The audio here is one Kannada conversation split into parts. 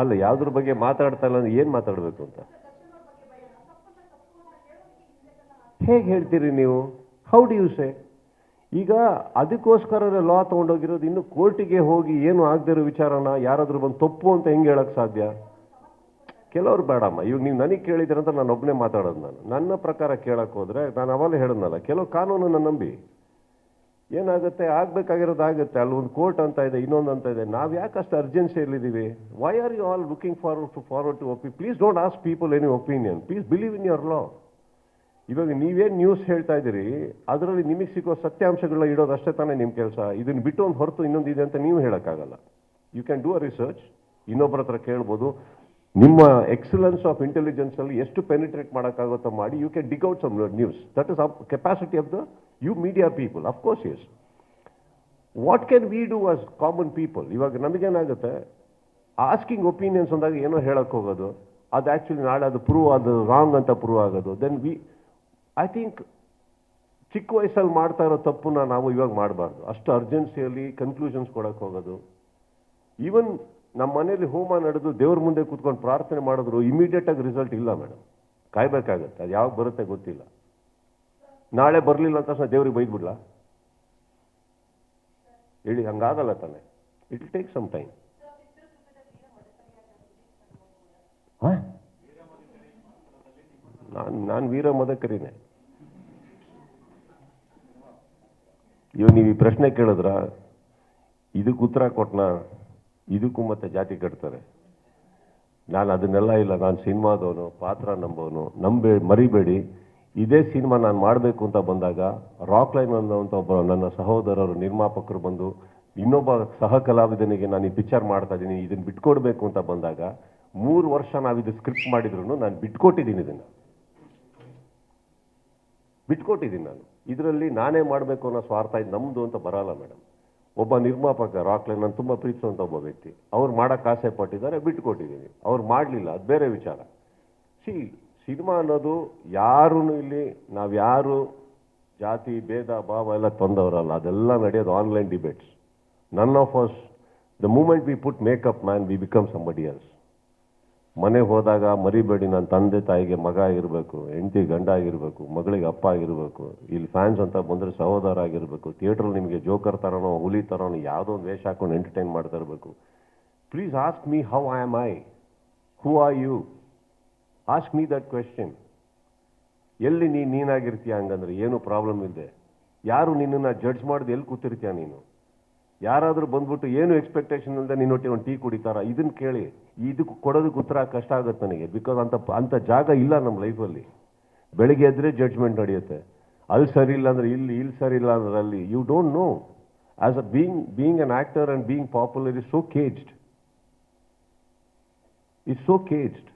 ಅಲ್ಲ, ಯಾವ್ದ್ರ ಬಗ್ಗೆ ಮಾತಾಡ್ತಾ ಇಲ್ಲ ಅಂದ್ರೆ ಏನು ಮಾತಾಡಬೇಕು ಅಂತ? ಹೇಗೆ ಹೇಳ್ತೀರಿ ನೀವು? ಹೌ ಡು ಯು ಸೇ ಈಗ ಅದಕ್ಕೋಸ್ಕರ ಲಾ ತೊಗೊಂಡೋಗಿರೋದು ಇನ್ನು ಕೋರ್ಟಿಗೆ ಹೋಗಿ ಏನು ಆಗದಿರೋ ವಿಚಾರನ ಯಾರಾದ್ರೂ ಬಂದು ತಪ್ಪು ಅಂತ ಹೆಂಗೆ ಹೇಳಕ್ ಸಾಧ್ಯ? ಕೆಲವ್ರು ಬೇಡಮ್ಮ. ಇವಾಗ ನೀವು ನನಗೆ ಕೇಳಿದ್ರಂತ ನಾನು ಒಬ್ಬನೇ ಮಾತಾಡೋದು ನಾನು. ನನ್ನ ಪ್ರಕಾರ ಕೇಳಕ್ಕೆ ಹೋದ್ರೆ ನಾನು ಅವಾಗಲೇ ಹೇಳಿದ್ನಲ್ಲ, ಕೆಲವು ಕಾನೂನನ್ನು ನಂಬಿ. ಏನಾಗುತ್ತೆ? ಆಗಬೇಕಾಗಿರೋದು ಆಗುತ್ತೆ ಒಂದು ಕೋರ್ಟ್ ಅಂತ ಇದೆ, ಇನ್ನೊಂದು ಅಂತ ಇದೆ. ನಾವು ಯಾಕೆ ಅಷ್ಟು ಅರ್ಜೆನ್ಸಿಯಲ್ಲಿದ್ದೀವಿ why are you all looking forward to forward to OP please don't ask people any opinion please believe in your law ಇವಾಗ ನೀವೇನು ನ್ಯೂಸ್ ಹೇಳ್ತಾ ಇದ್ದೀರಿ? ಅದರಲ್ಲಿ ನಿಮಗೆ ಸಿಗೋ ಸತ್ಯಾಂಶಗಳನ್ನ ಇಡೋದು ಅಷ್ಟೇ ತಾನೇ ನಿಮ್ಮ ಕೆಲಸ. ಇದನ್ನು ಬಿಟ್ಟು ಒಂದು ಹೊರತು ಇನ್ನೊಂದು ಇದೆ ಅಂತ ನೀವು ಹೇಳೋಕ್ಕಾಗಲ್ಲ. You can do a research ಇನ್ನೊಬ್ಬರ ಹತ್ರ ಕೇಳ್ಬೋದು. ನಿಮ್ಮ ಎಕ್ಸಲೆನ್ಸ್ ಆಫ್ ಇಂಟೆಲಿಜೆನ್ಸಲ್ಲಿ ಎಷ್ಟು ಪೆನಿಟ್ರೇಟ್ ಮಾಡೋಕ್ಕಾಗುತ್ತೋ ಮಾಡಿ you can out some news that is capacity of the you media people of course yes what can we do as common people ಇವಾಗ ನಮಗೇನಾಗುತ್ತೆ? ಆಸ್ಕಿಂಗ್ ಒಪಿನಿಯನ್ಸ್ ಅಂದಾಗ ಏನೋ ಹೇಳಕ್ಕೆ ಹೋಗೋದು, ಅದು ಆ್ಯಕ್ಚುಲಿ ನಾಳೆ ಅದು ಪ್ರೂವ್ ಅದು ರಾಂಗ್ ಅಂತ ಪ್ರೂವ್ ಆಗೋದು. ದೆನ್ ವಿ ಐ ಥಿಂಕ್ ಚಿಕ್ಕ ವಯಸ್ಸಲ್ಲಿ ಮಾಡ್ತಾ ಇರೋ ತಪ್ಪನ್ನ ನಾವು ಇವಾಗ ಮಾಡಬಾರ್ದು. ಅಷ್ಟು ಅರ್ಜೆನ್ಸಿಯಲ್ಲಿ ಕನ್ಕ್ಲೂಷನ್ಸ್ ಕೊಡೋಕ್ಕೆ ಹೋಗೋದು. ಈವನ್ ನಮ್ಮ ಮನೇಲಿ ಹೋಮ ನಡೆದು ದೇವ್ರ ಮುಂದೆ ಕೂತ್ಕೊಂಡು ಪ್ರಾರ್ಥನೆ ಮಾಡಿದ್ರು ಇಮಿಡಿಯೇಟಾಗಿ ರಿಸಲ್ಟ್ ಇಲ್ಲ ಮೇಡಮ್ ಕಾಯ್ಬೇಕಾಗತ್ತೆ. ಅದು ಯಾವಾಗ ಬರುತ್ತೆ ಗೊತ್ತಿಲ್ಲ. ನಾಳೆ ಬರಲಿಲ್ಲ ಅಂತ ತಕ್ಷಣ ದೇವ್ರಿಗೆ ಬೈದ್ಬಿಡ್ಲಾ? ಹೇಳಿ, ಹಂಗಾಗಲ್ಲ ತಾನೆ. ಇಟ್ ಟೇಕ್ ಸಮ್ ಟೈಮ್ ನಾನು ನಾನು ವೀರ ಮದಕರಿನೇ ಇವಾಗ ನೀವು ಈ ಪ್ರಶ್ನೆ ಕೇಳಿದ್ರ? ಇದಕ್ಕೆ ಉತ್ತರ ಕೊಟ್ಟನ ಇದಕ್ಕೂ ಮತ್ತೆ ಜಾತಿ ಕಟ್ತಾರೆ. ನಾನು ಅದನ್ನೆಲ್ಲ ಇಲ್ಲ. ನಾನು ಸಿನಿಮಾದವನು, ಪಾತ್ರ ನಂಬೋನು ನಂಬೇ, ಮರಿಬೇಡಿ. ಇದೇ ಸಿನಿಮಾ ನಾನು ಮಾಡಬೇಕು ಅಂತ ಬಂದಾಗ ರಾಕ್ ಲೈನ್ ಅನ್ನುವಂಥ ಒಬ್ಬ ನನ್ನ ಸಹೋದರರು, ನಿರ್ಮಾಪಕರು ಬಂದು ಇನ್ನೊಬ್ಬ ಸಹ ಕಲಾವಿದನಿಗೆ ನಾನು ಈ ಪಿಕ್ಚರ್ ಮಾಡ್ತಾ ಇದ್ದೀನಿ ಇದನ್ನು ಬಿಟ್ಕೊಡ್ಬೇಕು ಅಂತ ಬಂದಾಗ ಮೂರು ವರ್ಷ ನಾವು ಇದು ಸ್ಕ್ರಿಪ್ಟ್ ಮಾಡಿದ್ರು ನಾನು ಬಿಟ್ಕೊಟ್ಟಿದ್ದೀನಿ ಇದನ್ನು. ಬಿಟ್ಕೊಟ್ಟಿದ್ದೀನಿ ನಾನು. ಇದರಲ್ಲಿ ನಾನೇ ಮಾಡಬೇಕು ಅನ್ನೋ ಸ್ವಾರ್ಥ ಇದು ನಮ್ಮದು ಅಂತ ಬರಲ್ಲ ಮೇಡಮ್. ಒಬ್ಬ ನಿರ್ಮಾಪಕ, ರಾಕ್ ಲೈನ್ ನಾನು ತುಂಬ ಪ್ರೀತಿಸುವಂಥ ಒಬ್ಬ ವ್ಯಕ್ತಿ. ಅವ್ರು ಮಾಡೋಕ್ಕೆ ಆಸೆ ಪಟ್ಟಿದ್ದಾರೆ, ಬಿಟ್ಕೊಟ್ಟಿದ್ದೀನಿ. ಅವ್ರು ಮಾಡಲಿಲ್ಲ, ಅದು ಬೇರೆ ವಿಚಾರ. ಸಿ ಸಿನಿಮಾ ಅನ್ನೋದು ಯಾರೂ ಇಲ್ಲಿ ನಾವು ಯಾರು ಜಾತಿ, ಭೇದ, ಭಾವ ಎಲ್ಲ ತಂದವರಲ್ಲ. ಅದೆಲ್ಲ ನಡೆಯೋದು online debates none of us the moment we put makeup man we become somebody else ಮನೆಗೆ ಹೋದಾಗ ಮರಿಬೇಡಿ ನನ್ನ ತಂದೆ ತಾಯಿಗೆ ಮಗ ಆಗಿರಬೇಕು, ಹೆಂಡತಿ ಗಂಡ ಆಗಿರಬೇಕು, ಮಗಳಿಗೆ ಅಪ್ಪ ಆಗಿರಬೇಕು, ಇಲ್ಲಿ ಫ್ಯಾನ್ಸ್ ಅಂತ ಬಂದರೆ ಸಹೋದರ ಆಗಿರಬೇಕು ಥಿಯೇಟ್ರಲ್ಲಿ ನಿಮಗೆ ಜೋಕರ್ ಥರನೋ ಹುಲಿ ಥರನೋ ಯಾವುದೋ ಒಂದು ವೇಷ ಹಾಕೊಂಡು ಎಂಟರ್ಟೈನ್ ಮಾಡ್ತಾ ಇರಬೇಕು. Please ask me how I am I who are you ask me that question ಎಲ್ಲಿ ನೀ ನೀನಾಗಿರ್ತೀಯ ಹಂಗಂದ್ರೆ ಏನು ಪ್ರಾಬ್ಲಮ್ ಇಲ್ಲದೆ ಯಾರು ನಿನ್ನನ್ನು ಜಡ್ಜ್ ಮಾಡಿದ ಎಲ್ಲಿ ಕೂತಿರ್ತೀಯ ನೀನು? ಯಾರಾದರೂ ಬಂದ್ಬಿಟ್ಟು ಏನು ಎಕ್ಸ್ಪೆಕ್ಟೇಷನ್ ಇಲ್ಲದೆ ನಿನ್ನೊಟ್ಟಿಗೆ ಒಂದು ಟೀ ಕುಡಿತಾರ? ಇದನ್ನು ಕೇಳಿ. ಇದಕ್ಕೆ ಕೊಡೋದಕ್ಕೆ ಉತ್ತರ ಕಷ್ಟ ಆಗುತ್ತೆ ನನಗೆ. ಬಿಕಾಸ್ ಅಂತ ಅಂಥ ಜಾಗ ಇಲ್ಲ ನಮ್ಮ ಲೈಫಲ್ಲಿ ಬೆಳಿಗ್ಗೆ ಎದ್ರೆ ಜಡ್ಜ್ಮೆಂಟ್ ನಡೆಯುತ್ತೆ. ಅಲ್ಲಿ ಸರಿ ಇಲ್ಲ ಅಂದ್ರೆ ಇಲ್ಲಿ ಇಲ್ಲಿ ಸರಿ ಇಲ್ಲ ಅಂದ್ರೆ ಅಲ್ಲಿ. You don't know as a being being an actor and being popular is so caged is so caged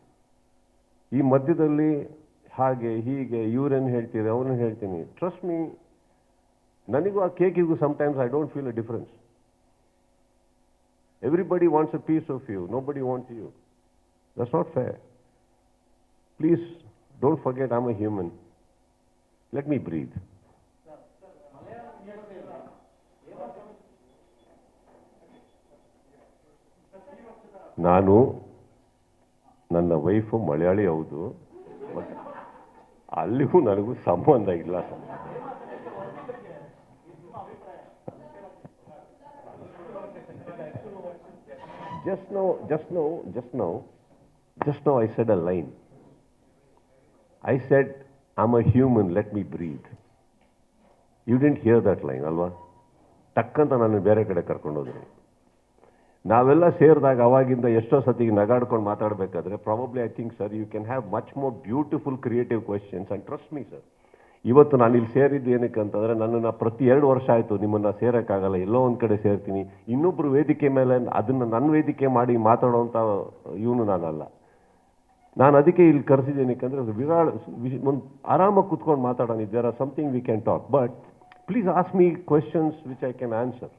ಈ ಮಧ್ಯದಲ್ಲಿ ಹಾಗೆ, ಹೀಗೆ, ಇವ್ರೇನು ಹೇಳ್ತೀರಿ ಅವ್ರನ್ನ ಹೇಳ್ತೀನಿ. ಟ್ರಸ್ಟ್ ಮೀ ನನಗೂ ಆ ಕೇಕಿಗೂ sometimes I don't feel a difference everybody wants a piece of you know body wants you that's not fair please don't forget am a human let me breathe ನಾನು ನನ್ನ ವೈಫು ಮಲಯಾಳಿ ಹೌದು ಅಲ್ಲಿಗೂ ನನಗೂ ಸಂಬಂಧ ಇಲ್ಲ just just just just now, just now, just now I said a line. I said, I'm a human, let me breathe. You didn't hear that line, ಅಲ್ವಾ ತಕ್ಕಂತ ನಾನು ಬೇರೆ ಕಡೆ ಕರ್ಕೊಂಡೋದ್ರಿ ನಾವೆಲ್ಲ ಸೇರಿದಾಗ ಅವಾಗಿಂದ ಎಷ್ಟೋ ಸತಿಗೆ ನಗಾಡ್ಕೊಂಡು ಮಾತಾಡಬೇಕಾದ್ರೆ probably I think sir you can have much more beautiful creative questions and trust me sir ಇವತ್ತು ನಾನು ಇಲ್ಲಿ ಸೇರಿದ್ದು ಏನಕ್ಕೆ ಅಂತಂದರೆ, ನನ್ನನ್ನು ಪ್ರತಿ ಎರಡು ವರ್ಷ ಆಯಿತು ನಿಮ್ಮನ್ನು ಸೇರೋಕ್ಕಾಗಲ್ಲ, ಎಲ್ಲೋ ಒಂದು ಕಡೆ ಸೇರ್ತೀನಿ. ಇನ್ನೊಬ್ಬರು ವೇದಿಕೆ ಮೇಲೆ ಅದನ್ನು ನನ್ನ ವೇದಿಕೆ ಮಾಡಿ ಮಾತಾಡೋವಂಥ ಇವನು ನಾನಲ್ಲ. ನಾನು ಅದಕ್ಕೆ ಇಲ್ಲಿ ಕರೆಸಿದ್ದೀನಿ ಯಾಕಂದ್ರೆ ವಿರಾಳ ಒಂದು ಆರಾಮಾಗಿ ಕುತ್ಕೊಂಡು ಮಾತಾಡೋಣ. Or something we can talk but please ask me questions which I can answer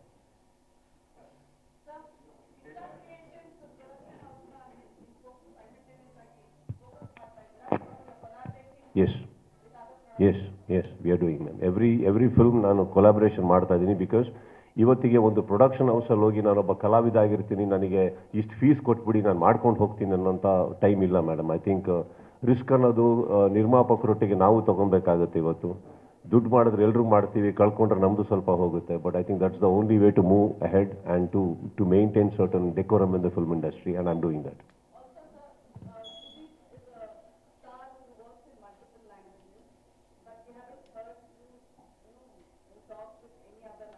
yes yes yes we are doing ma'am every every film ನಾನು ಕೊಲಾಬ್ರೇಷನ್ ಮಾಡ್ತಾ ಇದ್ದೀನಿ ಬಿಕಾಸ್ ಇವತ್ತಿಗೆ ಒಂದು ಪ್ರೊಡಕ್ಷನ್ ಹೌಸಲ್ಲಿ ಹೋಗಿ ನಾನೊಬ್ಬ ಕಲಾವಿದ ಆಗಿರ್ತೀನಿ. ನನಗೆ ಇಷ್ಟು ಫೀಸ್ ಕೊಟ್ಬಿಡಿ, ನಾನು ಮಾಡ್ಕೊಂಡು ಹೋಗ್ತೀನಿ ಅನ್ನೋಂಥ ಟೈಮ್ ಇಲ್ಲ ಮೇಡಮ್ ಐ ಥಿಂಕ್ ರಿಸ್ಕ್ ಅನ್ನೋದು ನಿರ್ಮಾಪಕರೊಟ್ಟಿಗೆ ನಾವು ತೊಗೊಬೇಕಾಗುತ್ತೆ ಇವತ್ತು. ದುಡ್ಡು ಮಾಡಿದ್ರೆ ಎಲ್ಲರೂ ಮಾಡ್ತೀವಿ, ಕಳ್ಕೊಂಡ್ರೆ ನಮ್ಮದು ಸ್ವಲ್ಪ ಹೋಗುತ್ತೆ. But I think that's the only way to move ahead and to to maintain certain decorum in the film industry and I'm doing that have a third, with any other